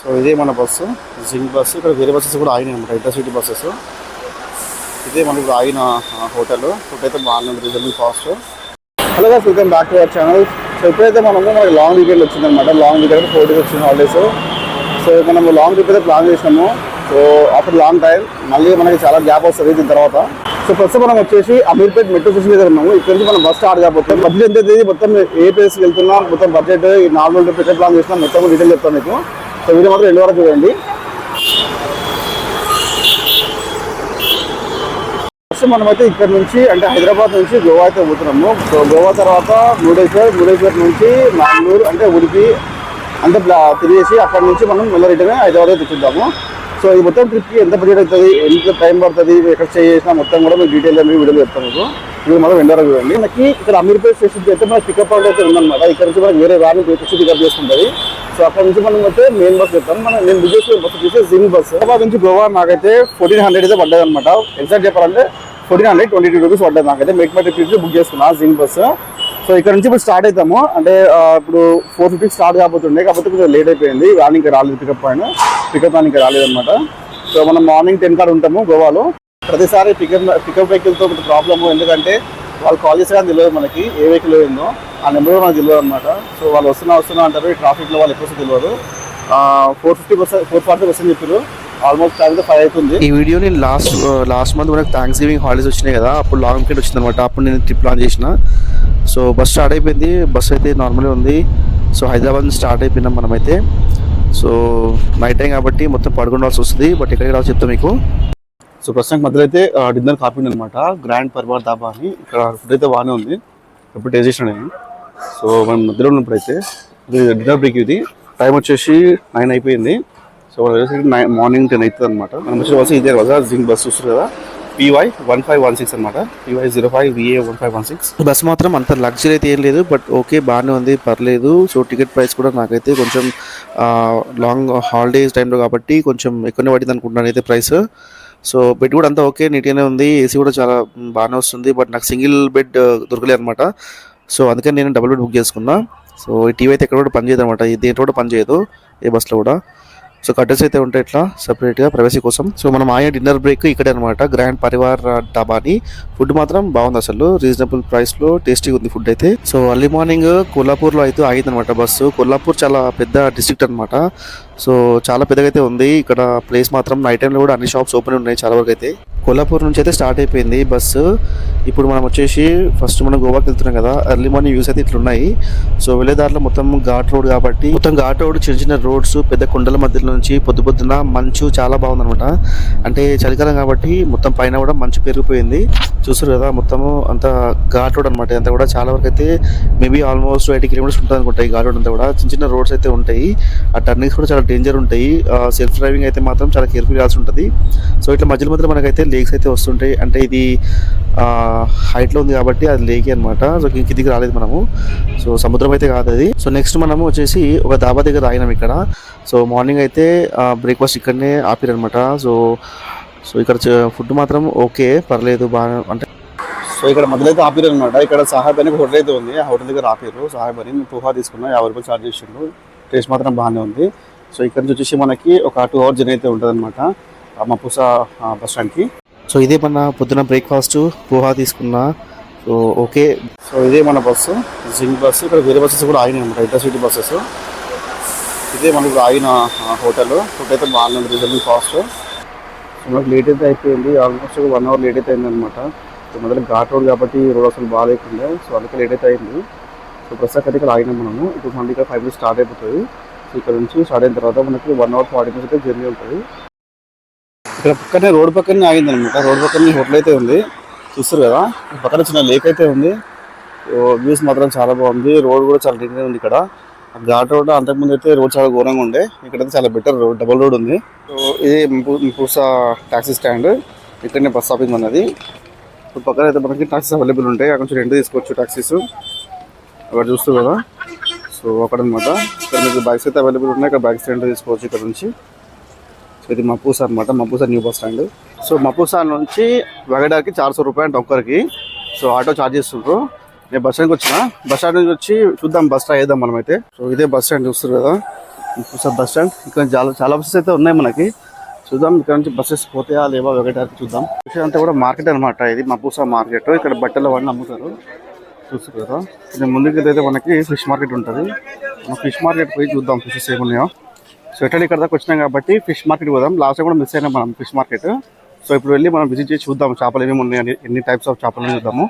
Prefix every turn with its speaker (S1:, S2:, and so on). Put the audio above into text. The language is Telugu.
S1: సో ఇదే మన బస్సు. Zinc bus. ఇక్కడ వేరే బస్సెస్ కూడా ఆగినాయి అనమాట ఇంటర్సిటీ బస్సెస్. ఇదే మనకి ఇప్పుడు ఆగిన హోటల్ ఫుడ్ అయితే బాగుంది reasonable cost hello guys welcome back to our channel so ఇప్పుడైతే మనము మనకి లాంగ్ వీకెండ్ వచ్చిందనమాట లాంగ్ వీకెండ్ ఫోర్ డేస్ వచ్చింది హాలిడేస్ సో మనము లాంగ్ ట్రిప్ అయితే ప్లాన్ చేసినాము. సో ఆఫ్టర్ లాంగ్ టైం మళ్ళీ మనకి చాలా గ్యాప్ వస్తుంది దీని తర్వాత. సో ప్రస్తుతం మనం వచ్చేసి అమీర్పేట్ మెట్రో స్టేషన్ దగ్గర ఉన్నాము. ఇక్కడ నుంచి మనం బస్ స్టార్ట్ కాబోతే బడ్జెట్ ఎంత మొత్తం ఏ ప్లేస్కి వెళ్తున్నాం మొత్తం బడ్జెట్ ఈ నార్మల్ ట్రిప్ ఎక్కడ ప్లాన్ చేసినా మొత్తం డీటెయిల్ చెప్తాను మీకు. సో వీడియో మాత్రం రెండు వరకు చూడండి. ఫస్ట్ మనమైతే ఇక్కడ నుంచి అంటే హైదరాబాద్ నుంచి గోవా అయితే పోతున్నాము సో గోవా తర్వాత మురుడేశ్వర్ మురుడేశ్వర్ నుంచి మంగళూరు అంటే ఉడిపి అంటే తిరిగేసి అక్కడ నుంచి మనం మళ్ళీ రిటర్న్ హైదరాబాద్ అయితే చూద్దాము సో ఈ మొత్తం ట్రిప్కి ఎంత బడ్జెట్ అవుతుంది ఎంత టైం పడుతుంది ఎక్కడ స్టే చేసినా మొత్తం కూడా మీకు డీటెయిల్ అనేది వీడియో చెప్తాను మీకు. మీరు మనం ఎండారా చూడండి. మనకి ఇక్కడ అమీర్పేట్ స్టేషన్ అయితే మనకి పికప్ పాయింట్ అయితే ఉందన్నమాట. ఇక్కడ నుంచి మనకి వేరే వ్యాన్ తెచ్చి పికప్ చేసుకుంటుంది సో అక్కడ నుంచి మనం అయితే మెయిన్ బస్ చెప్తాం మనం నేను బుక్ చేసుకునే బస్సు చూసే జింగ్ బస్ హైదరాబాద్ నుంచి గోవా నాకైతే ఫోర్టీన్ హండ్రెడ్ అయితే పడ్డది అనమాట ఎగ్జాక్ట్ చెప్పాలంటే fourteen hundred twenty two rupees పడ్డది నాకైతే మేక్ మై ట్రిప్ బుక్ చేసుకున్నా జింగ్ బస్ సో ఇక్కడ నుంచి ఇప్పుడు స్టార్ట్ అవుతాము అంటే ఇప్పుడు ఫోర్ ఫిఫ్టీకి స్టార్ట్ కాబోతుండే కాకపోతే కొంచెం లేట్ అయిపోయింది. వ్యాన్ ఇంకా రాలేదు పికప్ పైన పికప్ వ్యాన్ ఇంకా రాలేదన్నమాట. సో మనం మార్నింగ్ టెన్ కాడ ఉంటాము గోవాలో. ప్రతిసారి పికప్ పికప్ వెహికల్తో ప్రాబ్లము ఎందుకంటే వాళ్ళు కాల్ చేసే కానీ తెలియదు మనకి ఏ వెహికల్ ఏందో. ఆ నెంబర్ మనకు తెలియదు అనమాట సో వాళ్ళు వస్తున్నా వస్తున్నా అంటారు ఈ ట్రాఫిక్లో వాళ్ళు ఎక్కువ తెలియదు. Four fifty percent four forty percent చెప్పారు. ఆల్మోస్ట్ టైం అయితే ఫైవ్ అవుతుంది.
S2: ఈ వీడియో నేను లాస్ట్ లాస్ట్ మంత్ మనకు థ్యాంక్స్ గివింగ్ హాలిడేస్ వచ్చినాయి కదా అప్పుడు లాంగ్ వీకెండ్ వచ్చింది అనమాట అప్పుడు నేను ట్రిప్ ప్లాన్ చేసిన. సో బస్ స్టార్ట్ అయిపోయింది. బస్ అయితే నార్మల్గా ఉంది. సో హైదరాబాద్ నుంచి స్టార్ట్ అయిపోయినాం మనమైతే. సో నైట్ టైం కాబట్టి మొత్తం పడుకోవాల్సి వస్తుంది. బట్ ఎక్కడికి రావచ్చు చెప్తాను మీకు.
S1: సో ప్రస్తుతానికి మధ్యలో అయితే డిన్నర్ కాపీ అనమాట గ్రాండ్ పరివార్ దాబా అని. ఇక్కడ ఫుడ్ అయితే బాగానే ఉంది. ఎప్పుడు టేస్ట్ చేసిన నేను సో మనం మధ్యలో ఉన్నప్పుడు అయితే ఇది డిన్నర్ బ్రేక్ ఇది. టైం వచ్చేసి నైన్ అయిపోయింది. సో మనం నైన్ మార్నింగ్ టెన్ అవుతుంది అనమాట మనం వచ్చి బస్సు ఇదే కదా జింక్ బస్ చూస్తారు కదా? P Y one five one six అనమాట P Y zero five V A one five one six
S2: bus మాత్రం అంత లగ్జరీ అయితే ఏం లేదు బట్ ఓకే బాగానే ఉంది పర్లేదు. సో టికెట్ ప్రైస్ కూడా నాకైతే కొంచెం లాంగ్ హాలిడేస్ టైంలో కాబట్టి కొంచెం ఎక్కువనే పడింది అనుకుంటున్నాను అయితే ప్రైస్ సో బెడ్ కూడా అంతా ఓకే నీట్గానే ఉంది. ఏసీ కూడా చాలా బాగానే వస్తుంది బట్ నాకు సింగిల్ బెడ్ దొరకలేదు అనమాట సో అందుకని నేను డబుల్ బెడ్ బుక్ చేసుకున్నా. సో ఈ టీవీ అయితే ఎక్కడ కూడా పనిచేయదు అనమాట దేంట్లో కూడా పనిచేయదు ఏ బస్లో కూడా. సో కట్టెస్ అయితే ఉంటాయి ఇట్లా సపరేట్గా ప్రైవసీ కోసం. సో మనం ఆయా డిన్నర్ బ్రేక్ ఇక్కడే అనమాట గ్రాండ్ పరివార్ డాబాని ఫుడ్ మాత్రం బాగుంది అసలు. రీజనబుల్ ప్రైస్లో టేస్టీగా ఉంది ఫుడ్ అయితే. సో అర్లీ మార్నింగ్ కొల్లాపూర్లో అయితే ఆగింది అనమాట బస్సు. కొల్లాపూర్ చాలా పెద్ద డిస్ట్రిక్ట్ అనమాట సో చాలా పెద్దగా అయితే ఉంది. ఇక్కడ ప్లేస్ మాత్రం నైట్ టైంలో కూడా అన్ని షాప్స్ ఓపెన్ ఉన్నాయి చాలా వరకు అయితే. కొల్లాపూర్ నుంచి అయితే స్టార్ట్ అయిపోయింది బస్సు ఇప్పుడు మనం వచ్చేసి ఫస్ట్ మనం గోవాకి వెళ్తున్నాం కదా. ఎర్లీ మార్నింగ్ వ్యూస్ అయితే ఇట్లున్నాయి. సో వెళ్ళే దారిలో మొత్తం ఘాట్ రోడ్ కాబట్టి మొత్తం ఘాట్ రోడ్ చిన్న చిన్న రోడ్స్ పెద్ద కొండల మధ్యలో నుంచి పొద్దు పొద్దున మంచు చాలా బాగుందనమాట అంటే చలికాలం కాబట్టి మొత్తం పైన కూడా మంచు పెరిగిపోయింది. చూసారు కదా మొత్తము అంత ఘాట్ రోడ్ అనమాట అంతా కూడా చాలా వరకు అయితే మేబీ ఆల్మోస్ట్ ఎయిటీ కిలోమీటర్స్ ఉంటుంది అనుకుంటాయి ఘాట్ రోడ్ అంతా కూడా. చిన్న చిన్న రోడ్స్ అయితే ఉంటాయి. ఆ టర్నింగ్స్ కూడా చాలా డేంజర్ ఉంటాయి. సెల్ఫ్ డ్రైవింగ్ అయితే మాత్రం చాలా కేర్ఫుల్ చేయాల్సి ఉంటుంది. సో ఇట్లా మధ్యలో మధ్యలో మనకైతే లేక్స్ అయితే వస్తుంటాయి. అంటే ఇది హైట్లో ఉంది కాబట్టి అది లేకే అనమాట సో కిందికి రాలేదు మనము. సో సముద్రం అయితే కాదు అది. సో నెక్స్ట్ మనము వచ్చేసి ఒక దాబా దగ్గర ఆగినాం ఇక్కడ. సో మార్నింగ్ అయితే బ్రేక్ఫాస్ట్ ఇక్కడనే ఆపిరనమాట సో సో ఇక్కడ ఫుడ్ మాత్రం ఓకే పర్లేదు బాగా అంటే
S1: సో ఇక్కడ మధ్యలో అయితే ఆపిరు అనమాట ఇక్కడ సాహెబ్ అని హోటల్ అయితే ఉంది. ఆ హోటల్ దగ్గర ఆపిరు. సాహెబ్ అని పోహా తీసుకున్నా యాభై రూపాయలు చార్జ్ చేసిండు. టేస్ట్ మాత్రం బాగానే ఉంది. సో ఇక్కడ నుంచి వచ్చేసి మనకి ఒక టూ అవర్స్ జర్నీ అయితే ఉంటుంది అనమాట మపూసా బస్ స్టాండ్కి
S2: సో ఇదే మన పొద్దున బ్రేక్ఫాస్ట్ పోహా తీసుకున్నా సో ఓకే.
S1: సో ఇదే మన బస్సు జింక్ బస్సు ఇక్కడ వేరే బస్సెస్ కూడా ఆగినాయి అనమాట ఇంటర్సిటీ బస్సెస్. ఇదే మనకి ఆగిన హోటల్. ఫుడ్ అయితే బాగానే ఉంది రీజనబుల్ కాస్ట్ సో మనకి లేట్ అయితే అయిపోయింది ఆల్మోస్ట్ వన్ అవర్ లేట్ అయితే అయింది అనమాట సో మొదలు ఘాట్ రోడ్ కాబట్టి రోడ్ అసలు బాగాలేకుండే సో అందుకే లేట్ అయితే అయింది. సో ప్రస్తుతం అయితే ఇక్కడ ఆగినాం మనము. ఇప్పుడు మళ్ళీ ఇక్కడ ఫైవ్ మినిట్స్ స్టార్ట్ అయిపోతుంది. ఇక్కడ నుంచి స్టార్ట్ అయిన తర్వాత మనకి వన్ అవర్ ఫార్టీ మినిట్స్ అయితే జర్నీ ఉంటుంది. ఇక్కడ పక్కనే రోడ్ పక్కనే ఆగింది అనమాట రోడ్ పక్కనే హోటల్ అయితే ఉంది. చూస్తారు కదా పక్కన చిన్న లేక్ అయితే ఉంది. వ్యూస్ మాత్రం చాలా బాగుంది. రోడ్ కూడా చాలా నీట్గా ఉంది ఇక్కడ. ఘాట్ రోడ్ అంతకుముందు అయితే రోడ్ చాలా ఘోరంగా ఉండే. ఇక్కడైతే చాలా బెటర్ రోడ్ డబుల్ రోడ్ ఉంది. ఇది పూసా టాక్సీ స్టాండ్ ఇక్కడనే బస్ స్టాపింగ్ ఉన్నది. ఇప్పుడు పక్కన అయితే మనకి టాక్సీస్ అవైలబుల్ ఉంటాయి. అక్కడ నుంచి రెంట్ తీసుకోవచ్చు టాక్సీస్ అక్కడ చూస్తూ కదా. సో అక్కడ ఇక్కడ మీకు బైక్స్ అయితే అవైలబుల్ ఉన్నాయి. ఇక్కడ బైక్స్ రెంట్ తీసుకోవచ్చు ఇక్కడ నుంచి. సో ఇది మపూసా అనమాట Mapusa new bus stand so Mapusa నుంచి వెగడానికి చార్ సో రూపాయలు ఒక్కరికి. సో ఆటో చార్జ్ చేస్తుండ్రు. నేను బస్ స్టాండ్కి వచ్చిన. బస్ స్టాండ్ నుంచి వచ్చి చూద్దాం బస్ స్టాండ్ మనం మనమైతే. సో ఇదే బస్ స్టాండ్ చూస్తారు కదా. మపూసా బస్ స్టాండ్ ఇక్కడ చాలా చాలా బస్సెస్ అయితే ఉన్నాయి మనకి. చూద్దాం ఇక్కడ నుంచి బస్సెస్ పోతాయా లేవా వెగడానికి చూద్దాం. విషయం అంతా కూడా మార్కెట్ అనమాట ఇది. మపూసా మార్కెట్ ఇక్కడ బట్టలు అవన్నీ అమ్ముతారు చూస్తారు కదా కొంచెం ముందుకు అయితే మనకి ఫిష్ మార్కెట్ ఉంటుంది. మనం ఫిష్ మార్కెట్ పోయి చూద్దాం ఫిషెస్ ఏమున్నాయో సో ఎట్లా ఇక్కడ దాకా వచ్చినాం కాబట్టి ఫిష్ మార్కెట్ పోదాం. లాస్ట్ కూడా మిస్ అయినాం మనం ఫిష్ మార్కెట్. సో ఇప్పుడు వెళ్ళి మనం విజిట్ చేసి చూద్దాం చేపలు ఏమేమి ఉన్నాయి ఎన్ని టైప్స్ ఆఫ్ చేపలు చూద్దాము.